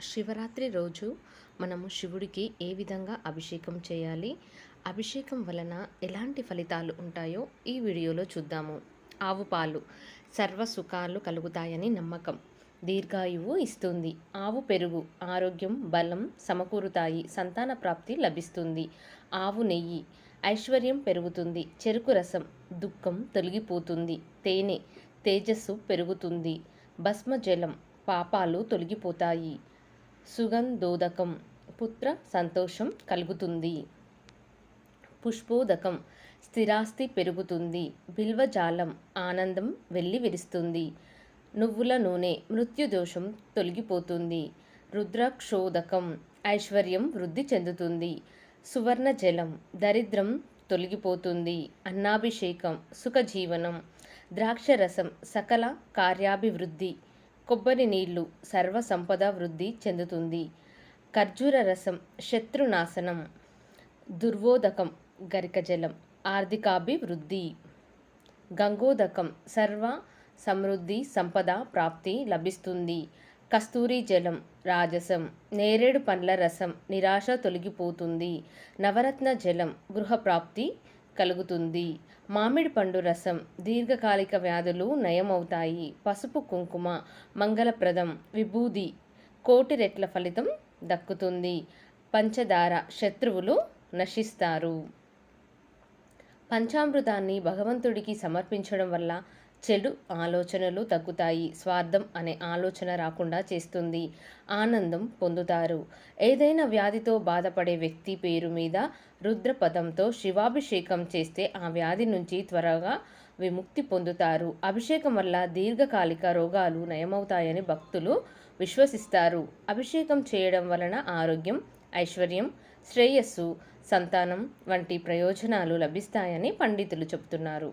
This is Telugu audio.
శివరాత్రి రోజు మనము శివుడికి ఏ విధంగా అభిషేకం చేయాలి? అభిషేకం వలన ఎలాంటి ఫలితాలు ఉంటాయో ఈ వీడియోలో చూద్దాము. ఆవు పాలు సర్వ సుఖాలు కలుగుతాయని నమ్మకం. దీర్ఘాయువు ఇస్తుంది. ఆవు పెరుగు ఆరోగ్యం బలం సమకూరుతాయి. సంతాన ప్రాప్తి లభిస్తుంది. ఆవు నెయ్యి ఐశ్వర్యం పెరుగుతుంది. చెరుకు రసం దుఃఖం తొలగిపోతుంది. తేనె తేజస్సు పెరుగుతుంది. భస్మ జలం పాపాలు తొలగిపోతాయి. సుగంధోదకం. పుత్ర సంతోషం కలుగుతుంది. పుష్పోదకం స్థిరాస్తి పెరుగుతుంది. బిల్వజాలం ఆనందం వెళ్ళి విరుస్తుంది. నువ్వుల నూనె మృత్యుదోషం తొలగిపోతుంది. రుద్రాక్షోదకం ఐశ్వర్యం వృద్ధి చెందుతుంది. సువర్ణ జలం దరిద్రం తొలగిపోతుంది. అన్నాభిషేకం సుఖజీవనం. ద్రాక్షరసం సకల కార్యాభివృద్ధి కొబ్బరి నీళ్ళు సర్వసంపద వృద్ధి చెందుతుంది. ఖర్జూర రసం శత్రునాశనం దుర్వోదకం గరిక జలం ఆర్థికాభివృద్ధి. గంగోదకం సర్వ సమృద్ధి సంపద ప్రాప్తి లభిస్తుంది. కస్తూరి జలం రాజసం నేరేడు పండ్ల రసం నిరాశ తొలగిపోతుంది. నవరత్న జలం గృహప్రాప్తి కలుగుతుంది. మామిడి పండు రసం దీర్ఘకాలిక వ్యాధులు నయమవుతాయి. పసుపు కుంకుమ మంగళప్రదం విభూది కోటి రెట్ల ఫలితం దక్కుతుంది. పంచదార శత్రువులు నశిస్తారు. పంచామృతాన్ని భగవంతుడికి సమర్పించడం వల్ల చెడు ఆలోచనలు తగ్గుతాయి. స్వార్థం అనే ఆలోచన రాకుండా చేస్తుంది. ఆనందం పొందుతారు. ఏదైనా వ్యాధితో బాధపడే వ్యక్తి పేరు మీద రుద్రపదంతో శివాభిషేకం చేస్తే ఆ వ్యాధి నుంచి త్వరగా విముక్తి పొందుతారు. అభిషేకం వల్ల దీర్ఘకాలిక రోగాలు నయమవుతాయని భక్తులు విశ్వసిస్తారు. అభిషేకం చేయడం వలన ఆరోగ్యం ఐశ్వర్యం శ్రేయస్సు సంతానం వంటి ప్రయోజనాలు లభిస్తాయని పండితులు చెబుతున్నారు.